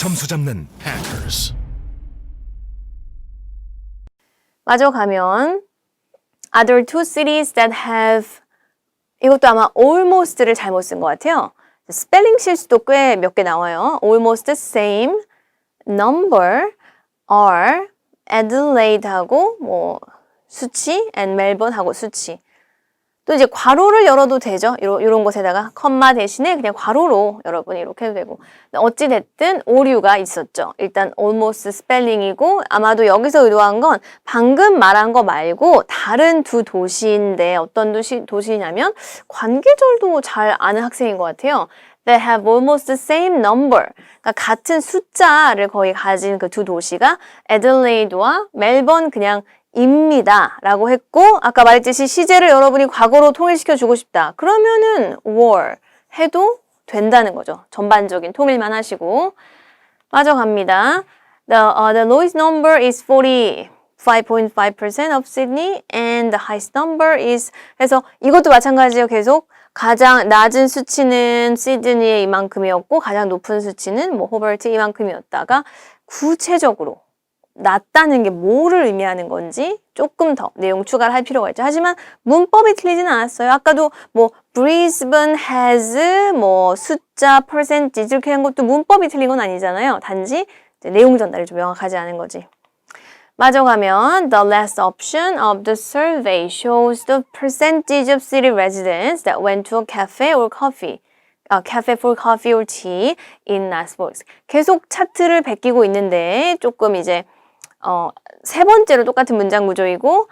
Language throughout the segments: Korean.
점수 잡는 Hackers. 마저 가면 other two cities that have 이것도 아마 almost를 잘못 쓴 것 같아요. 스펠링 실수도 꽤 몇 개 나와요. almost same number are Adelaide하고 뭐 수치 and Melbourne하고 수치. 또 이제 괄호를 열어도 되죠. 이런, 이런 곳에다가 컴마 대신에 그냥 괄호로 여러분이 이렇게 해도 되고 어찌 됐든 오류가 있었죠. 일단 almost 스펠링이고 아마도 여기서 의도한 건 방금 말한 거 말고 다른 두 도시인데 어떤 도시 도시냐면 관계절도 잘 아는 학생인 것 같아요. They have almost the same number. 그러니까 같은 숫자를 거의 가진 그 두 도시가 에들레이드와 멜번 그냥 입니다. 라고 했고, 아까 말했듯이 시제를 여러분이 과거로 통일시켜 주고 싶다. 그러면은 were 해도 된다는 거죠. 전반적인 통일만 하시고. 빠져갑니다. The, uh, the lowest number is 45.5% of Sydney and the highest number is 해서 이것도 마찬가지예요. 계속 가장 낮은 수치는 시드니에 이만큼이었고 가장 높은 수치는 뭐 호버트 이만큼이었다가 구체적으로 낮다는 게 뭐를 의미하는 건지 조금 더 내용 추가를 할 필요가 있죠. 하지만 문법이 틀리지는 않았어요. 아까도 뭐 Brisbane has 뭐 숫자 percentage 이렇게 한 것도 문법이 틀린 건 아니잖아요. 단지 내용 전달이 좀 명확하지 않은 거지. 마저 가면 the last option of the survey shows the percentage of city residents that went to a cafe or coffee. 아, cafe for coffee or tea in last week. 계속 차트를 베끼고 있는데 조금 이제 어, 세 번째로 똑같은 문장 구조이고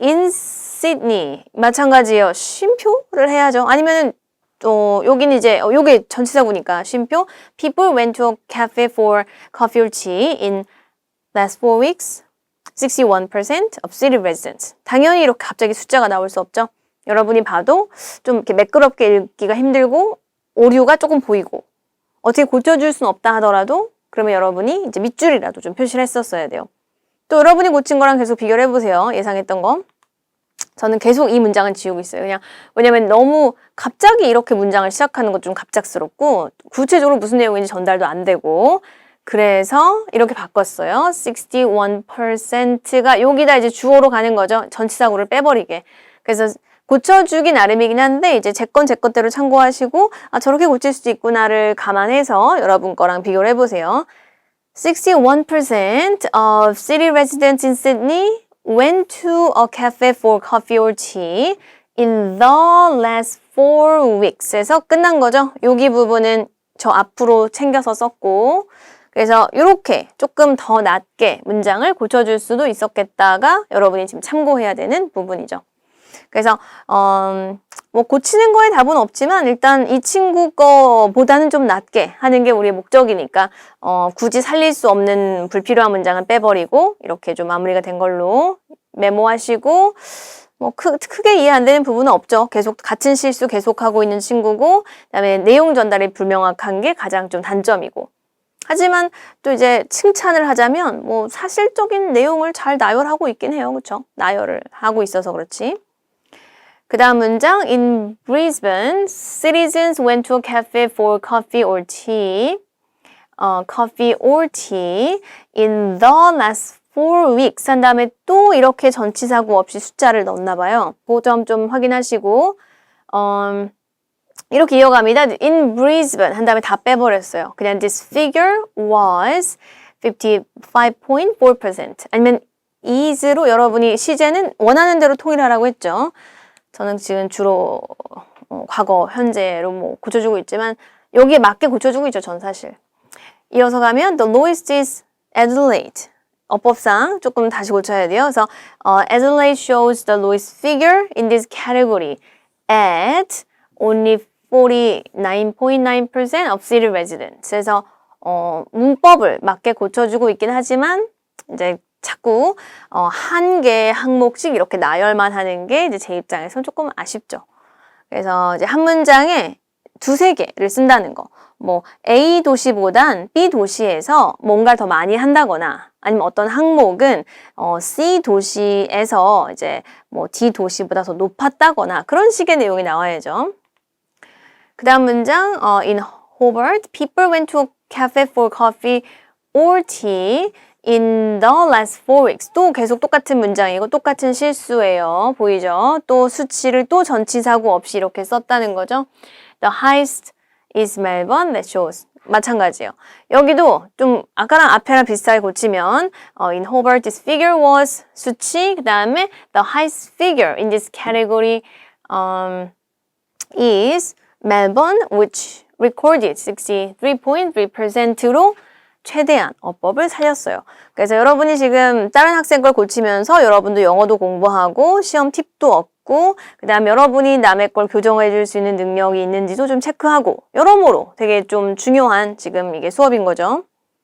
in Sydney 마찬가지예요. 쉼표를 해야죠. 아니면은 어, 여기는 이제 어, 요게 전치사구니까 쉼표 people went to a cafe for coffee or tea in last four weeks. 61% of city residents. 당연히 이렇게 갑자기 숫자가 나올 수 없죠. 여러분이 봐도 좀 이렇게 매끄럽게 읽기가 힘들고 오류가 조금 보이고 어떻게 고쳐줄 수는 없다 하더라도 그러면 여러분이 이제 밑줄이라도 좀 표시를 했었어야 돼요. 또 여러분이 고친 거랑 계속 비교를 해보세요. 예상했던 거. 저는 계속 이 문장은 지우고 있어요. 그냥 왜냐면 너무 갑자기 이렇게 문장을 시작하는 것 좀 갑작스럽고 구체적으로 무슨 내용인지 전달도 안 되고 그래서 이렇게 바꿨어요. 61%가 여기다 이제 주어로 가는 거죠. 전치사구를 빼버리게. 그래서 고쳐주기 나름이긴 한데 이제 제 건 제 것대로 참고하시고 아 저렇게 고칠 수도 있구나를 감안해서 여러분 거랑 비교를 해보세요. 61% of city residents in Sydney went to a cafe for coffee or tea in the last four weeks에서 끝난 거죠. 여기 부분은 저 앞으로 챙겨서 썼고 그래서 이렇게 조금 더 낮게 문장을 고쳐줄 수도 있었겠다가 여러분이 지금 참고해야 되는 부분이죠. 그래서 어, 뭐 고치는 거에 답은 없지만 일단 이 친구 거보다는 좀 낮게 하는 게 우리의 목적이니까 어, 굳이 살릴 수 없는 불필요한 문장은 빼버리고 이렇게 좀 마무리가 된 걸로 메모하시고 뭐 크, 크게 이해 안 되는 부분은 없죠. 계속 같은 실수 계속하고 있는 친구고 그다음에 내용 전달이 불명확한 게 가장 좀 단점이고 하지만 또 이제 칭찬을 하자면 뭐 사실적인 내용을 잘 나열하고 있긴 해요. 그렇죠? 나열을 하고 있어서 그렇지. 그 다음 문장 In Brisbane, citizens went to a cafe for coffee or tea. 어, coffee or tea in the last four weeks 한 다음에 또 이렇게 전치사구 없이 숫자를 넣었나 봐요. 그 점 좀 확인하시고 어, 이렇게 이어갑니다. In Brisbane 한 다음에 다 빼버렸어요. 그냥 this figure was 55.4% 아니면 is로 여러분이 시제는 원하는 대로 통일하라고 했죠. 저는 지금 주로 어, 과거, 현재로 뭐 고쳐주고 있지만 여기에 맞게 고쳐주고 있죠. 전 사실. 이어서 가면 the lowest is Adelaide. 어법상 조금 다시 고쳐야 돼요. 그래서 어, Adelaide shows the lowest figure in this category at only 49.9% of city residents. 그래서 어, 문법을 맞게 고쳐주고 있긴 하지만 이제 자꾸 어, 한 개의 항목씩 이렇게 나열만 하는 게 이제 제 입장에선 조금 아쉽죠. 그래서 이제 한 문장에 두세 개를 쓴다는 거. 뭐 A 도시보단 B 도시에서 뭔가를 더 많이 한다거나 아니면 어떤 항목은 어, C 도시에서 이제 뭐 D 도시보다 더 높았다거나 그런 식의 내용이 나와야죠. 그 다음 문장 어, in Hobart, people went to a cafe for coffee or tea in the last four weeks. 또 계속 똑같은 문장이고 똑같은 실수예요. 보이죠? 또 수치를 또 전치사구 없이 이렇게 썼다는 거죠. The highest is Melbourne. That shows. 마찬가지예요. 여기도 좀 아까랑 앞에랑 비슷하게 고치면 어, in Hobart this figure was 수치 그 다음에 the highest figure in this category um, is Melbourne which recorded 63.3%로 최대한 어법을 살렸어요. 그래서 여러분이 지금 다른 학생 걸 고치면서 여러분도 영어도 공부하고 시험 팁도 얻고 그 다음 여러분이 남의 걸 교정해 줄 수 있는 능력이 있는지도 좀 체크하고 여러모로 되게 좀 중요한 지금 이게 수업인 거죠.